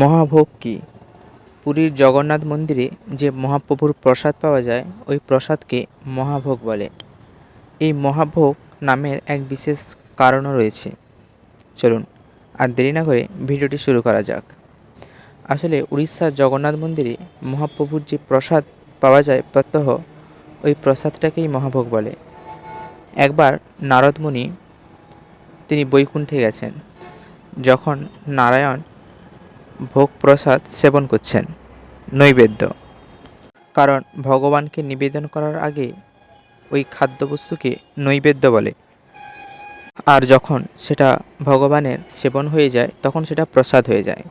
মহাভোগ কি? পুরীর জগন্নাথ মন্দিরে যে মহাপ্রভুর প্রসাদ পাওয়া যায়, ওই প্রসাদকে মহাভোগ বলে। এই মহাভোগ নামের এক বিশেষ কারণও রয়েছে। চলুন, আর দেরি না করে ভিডিওটি শুরু করা যাক। আসলে উড়িষ্যার জগন্নাথ মন্দিরে মহাপ্রভুর যে প্রসাদ পাওয়া যায় প্রত্যহ, ওই প্রসাদটাকেই মহাভোগ বলে। একবার নারদমুনি তিনি বৈকুণ্ঠে গেছেন। যখন নারায়ণ ভোগ প্রসাদ সেবন করছেন। নৈবেদ্য। কারণ ভগবানকে নিবেদন করার আগে ওই খাদ্যবস্তুকে নৈবেদ্য বলে। আর যখন সেটা ভগবানের সেবন হয়ে যায়, তখন সেটা প্রসাদ হয়ে যায়।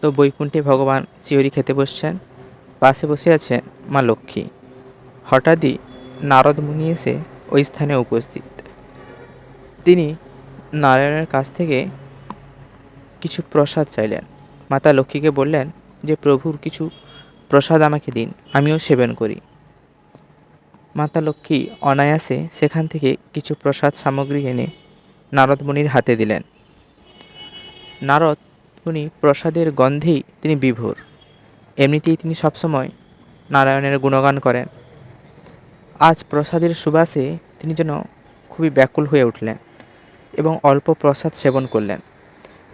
তো বৈকুণ্ঠে ভগবান চিহরি খেতে বসছেন। পাশে বসে আছেন মা লক্ষ্মী। হঠাৎই নারদ মুনি এসে ওই স্থানে উপস্থিত। তিনি নারায়ণের কাছ থেকে কিছু প্রসাদ চাইলেন। মাতা লক্ষ্মীকে বললেন, যে প্রভুর কিছু প্রসাদ আমাকে দিন, আমিও সেবন করি। মাতা লক্ষ্মী অনায়াসে সেখান থেকে কিছু প্রসাদ সামগ্রী এনে নারদ মুনির হাতে দিলেন। নারদ মুনি প্রসাদের গন্ধেই তিনি বিভোর। এমনিতেই তিনি সবসময় নারায়ণের গুণগান করেন। আজ প্রসাদের সুবাসে তিনি যেন খুবই ব্যাকুল হয়ে উঠলেন এবং অল্প প্রসাদ সেবন করলেন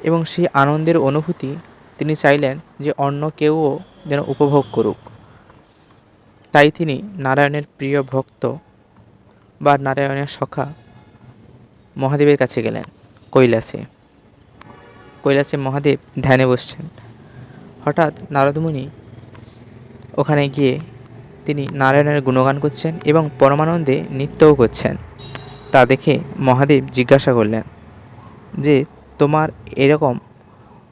এবং সেই আনন্দের অনুভূতি তিনি চাইলেন যে অন্য কেউও যেন উপভোগ করুক। তাই তিনি নারায়ণের প্রিয় ভক্ত বা নারায়ণের সখা মহাদেবের কাছে গেলেন, কৈলাসে। কৈলাসে মহাদেব ধ্যানে বসছেন। হঠাৎ নারদমুনি ওখানে গিয়ে তিনি নারায়ণের গুণগান করছেন এবং পরমানন্দে নৃত্যও করছেন। তা দেখে মহাদেব জিজ্ঞাসা করলেন যে, তোমার এরকম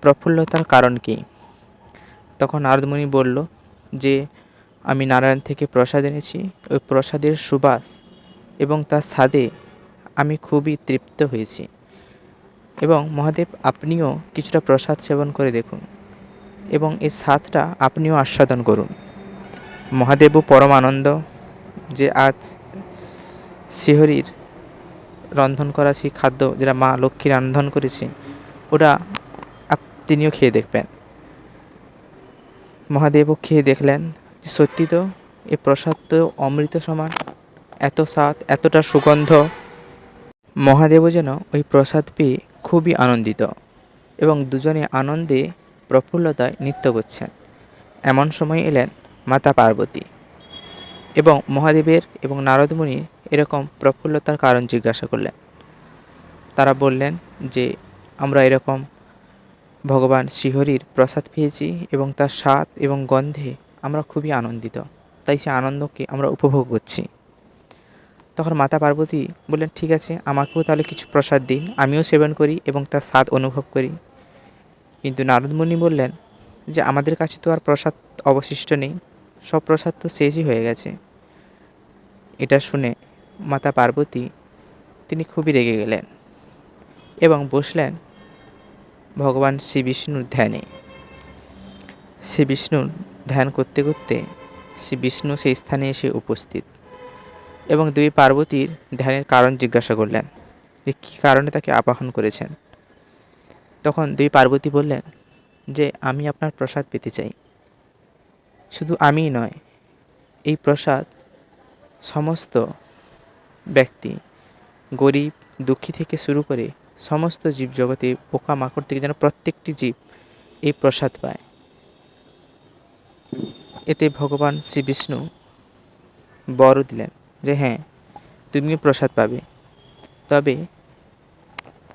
প্রফুল্লতার কারণ কি? তখন নারদমুনি বলল, যে আমি নারায়ণ থেকে প্রসাদ এনেছি, ওই প্রসাদের সুবাস এবং তার স্বাদে আমি খুবই তৃপ্ত হয়েছি। এবং মহাদেব, আপনিও কিছুটা প্রসাদ সেবন করে দেখুন এবং এই স্বাদটা আপনিও আস্বাদন করুন। মহাদেবও পরম আনন্দ যে আজ শিহরির রন্ধন করা সেই খাদ্য যেটা মা লক্ষ্মী রান্ধন করেছে, ওটা তিনিও খেয়ে দেখবেন। মহাদেবও খেয়ে দেখলেন সত্যি তো এ প্রসাদ তো অমৃত সমান, এত স্বাদ, এতটা সুগন্ধ। মহাদেবও যেন ওই প্রসাদ পেয়ে খুবই আনন্দিত এবং দুজনে আনন্দে প্রফুল্লতায় নৃত্য করছেন। এমন সময় এলেন মাতা পার্বতী এবং মহাদেবের এবং নারদমুনির এরকম প্রফুল্লতার কারণ জিজ্ঞাসা করলেন। তারা বললেন যে, আমরা এরকম ভগবান শ্রীহরির প্রসাদ পেয়েছি এবং তার স্বাদ এবং গন্ধে আমরা খুবই আনন্দিত। তাই সে আনন্দকে আমরা উপভোগ করছি। তখন মাতা পার্বতী বললেন, ঠিক আছে, আমাকেও তাহলে কিছু প্রসাদ দিন। আমিও সেবন করি এবং তার স্বাদ অনুভব করি। কিন্তু নারদমণি বললেন যে, আমাদের কাছে তো আর প্রসাদ অবশিষ্ট নেই। সব প্রসাদ তো শেষই হয়ে গেছে। এটা শুনে মাতা পার্বতী তিনি খুবই রেগে গেলেন এবং বসলেন ভগবান শ্রী বিষ্ণুর ধ্যানে। শ্রী বিষ্ণুর ধ্যান করতে করতে শ্রী বিষ্ণু সেই স্থানে এসে উপস্থিত এবং দুই পার্বতীর ধ্যানের কারণ জিজ্ঞাসা করলেন যে, কী কারণে তাকে আবাহন করেছেন? তখন দুই পার্বতী বললেন যে, আমি আপনার প্রসাদ পেতে চাই। শুধু আমিই নয়, এই প্রসাদ সমস্ত ব্যক্তি গরিব, দুঃখী থেকে শুরু করে সমস্ত জীবজগতে পোকামাকড় থেকে যেন প্রত্যেকটি জীব এই প্রসাদ পায়। এতে ভগবান শ্রী বিষ্ণু বড় দিলেন যে হ্যাঁ তুমিও প্রসাদ পাবে। তবে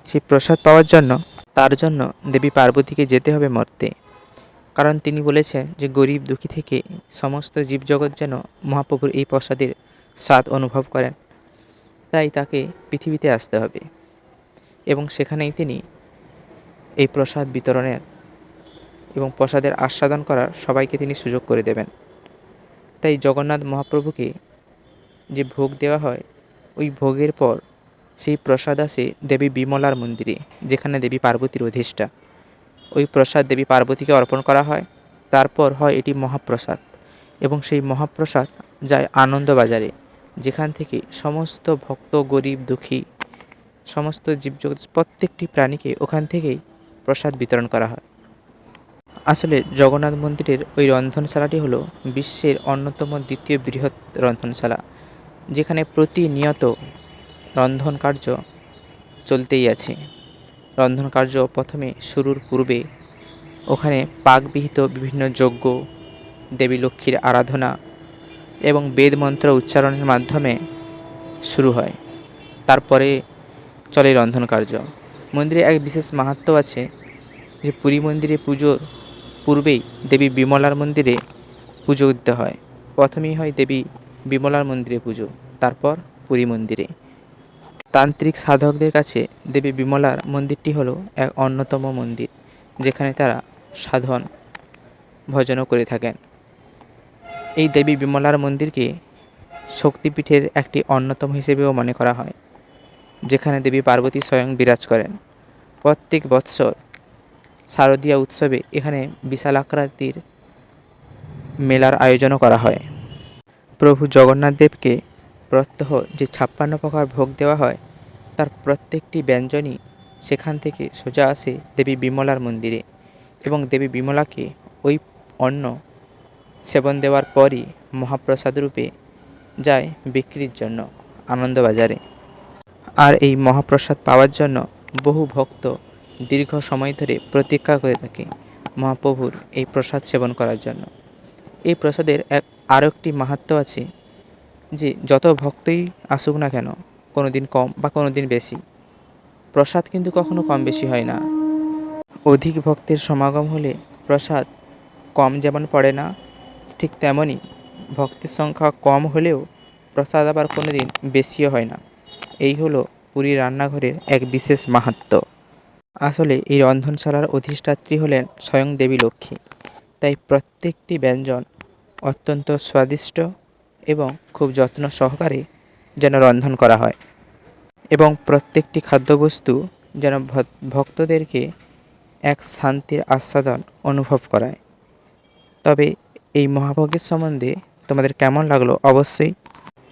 সেই প্রসাদ পাওয়ার জন্য, তার জন্য দেবী পার্বতীকে যেতে হবে মর্তে। কারণ তিনি বলেছেন যে, গরিব দুঃখী থেকে সমস্ত জীবজগৎ যেন মহাপ্রভুর এই প্রসাদের স্বাদ অনুভব করেন। তাই তাকে পৃথিবীতে আসতে হবে। সেখানেই তিনি এই প্রসাদ বিতরণের এবং প্রসাদের আস্বাদন করার সবাইকে তিনি সুযোগ করে দেবেন। তাই জগন্নাথ মহাপ্রভুকে যে ভোগ দেওয়া হয়, ওই ভোগের পর সেই প্রসাদ আসে দেবী বিমলার মন্দিরে, যেখানে দেবী পার্বতীর অধিষ্ঠা। ওই প্রসাদ দেবী পার্বতীকে অর্পণ করা হয়, তারপর হয় এটি মহাপ্রসাদ। এবং সেই মহাপ্রসাদ যায় আনন্দবাজারে, যেখান থেকে সমস্ত ভক্ত, গরিব, দুঃখী সমস্ত জীবজগৎ প্রত্যেকটি প্রাণীকে ওখান থেকেই প্রসাদ বিতরণ করা হয়। আসলে জগন্নাথ মন্দিরের ওই রন্ধনশালাটি হলো বিশ্বের অন্যতম দ্বিতীয় বৃহৎ রন্ধনশালা, যেখানে প্রতিনিয়ত রন্ধন কার্য চলতেই আছে। রন্ধন কার্য প্রথমে শুরুর পূর্বে ওখানে পাকবিহিত বিভিন্ন যজ্ঞ, দেবী লক্ষ্মীর আরাধনা এবং বেদ মন্ত্র উচ্চারণের মাধ্যমে শুরু হয়। তারপরে চলে রন্ধন কার্য। মন্দিরে এক বিশেষ মাহাত্ম্য আছে যে পুরী মন্দিরে পুজোর পূর্বেই দেবী বিমলার মন্দিরে পুজো দিতে হয়। প্রথমেই হয় দেবী বিমলার মন্দিরে পুজো, তারপর পুরী মন্দিরে। তান্ত্রিক সাধকদের কাছে দেবী বিমলার মন্দিরটি হলো এক অন্যতম মন্দির, যেখানে তারা সাধন, ভজনও করে থাকেন। এই দেবী বিমলার মন্দিরকে শক্তিপীঠের একটি অন্যতম হিসেবেও মনে করা হয়। যেখানে দেবী পার্বতী স্বয়ং বিরাজ করেন। প্রত্যেক বৎসর শারদীয়া উৎসবে এখানে বিশাল আকৃতির মেলার আয়োজনও করা হয়। প্রভু জগন্নাথ দেবকে প্রত্যহ যে ছাপ্পান্ন প্রকার ভোগ দেওয়া হয়, তার প্রত্যেকটি ব্যঞ্জনই সেখান থেকে সোজা আসে দেবী বিমলার মন্দিরে এবং দেবী বিমলাকে ওই অন্ন সেবন দেওয়ার পরই মহাপ্রসাদ রূপে যায় বিক্রির জন্য আনন্দবাজারে। আর এই মহাপ্রসাদ পাওয়ার জন্য বহু ভক্ত দীর্ঘ সময় ধরে প্রতীক্ষা করে থাকে মহাপ্রভুর এই প্রসাদ সেবন করার জন্য। এই প্রসাদের এক আরও একটি মাহাত্ম্য আছে যে, যত ভক্তই আসুক না কেন কোনো দিন কম বা কোনো দিন বেশি। প্রসাদ কিন্তু কখনো কম বেশি হয় না। অধিক ভক্তের সমাগম হলে প্রসাদ কম যেমন পড়ে না, ঠিক তেমনই ভক্তের সংখ্যা কম হলেও প্রসাদ আবার কোনো দিন বেশিও হয় না। এই হলো পুরী রান্নাঘরের এক বিশেষ মাহাত্ম্য আসলে এই রন্ধনশালার অধিষ্ঠাত্রী হলেন স্বয়ং দেবী লক্ষ্মী। তাই প্রত্যেকটি ব্যঞ্জন অত্যন্ত স্বাদিষ্ট এবং খুব যত্ন সহকারে যেন রন্ধন করা হয় এবং প্রত্যেকটি খাদ্যবস্তু যেন ভক্তদেরকে এক শান্তির আস্বাদন অনুভব করায়। তবে এই মহাভোগের সম্বন্ধে তোমাদের কেমন লাগল অবশ্যই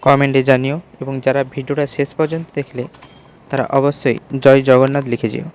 কমেন্টে জানিও এবং যারা ভিডিওটা শেষ পর্যন্ত দেখলে তারা অবশ্যই জয় জগন্নাথ লিখে যেও।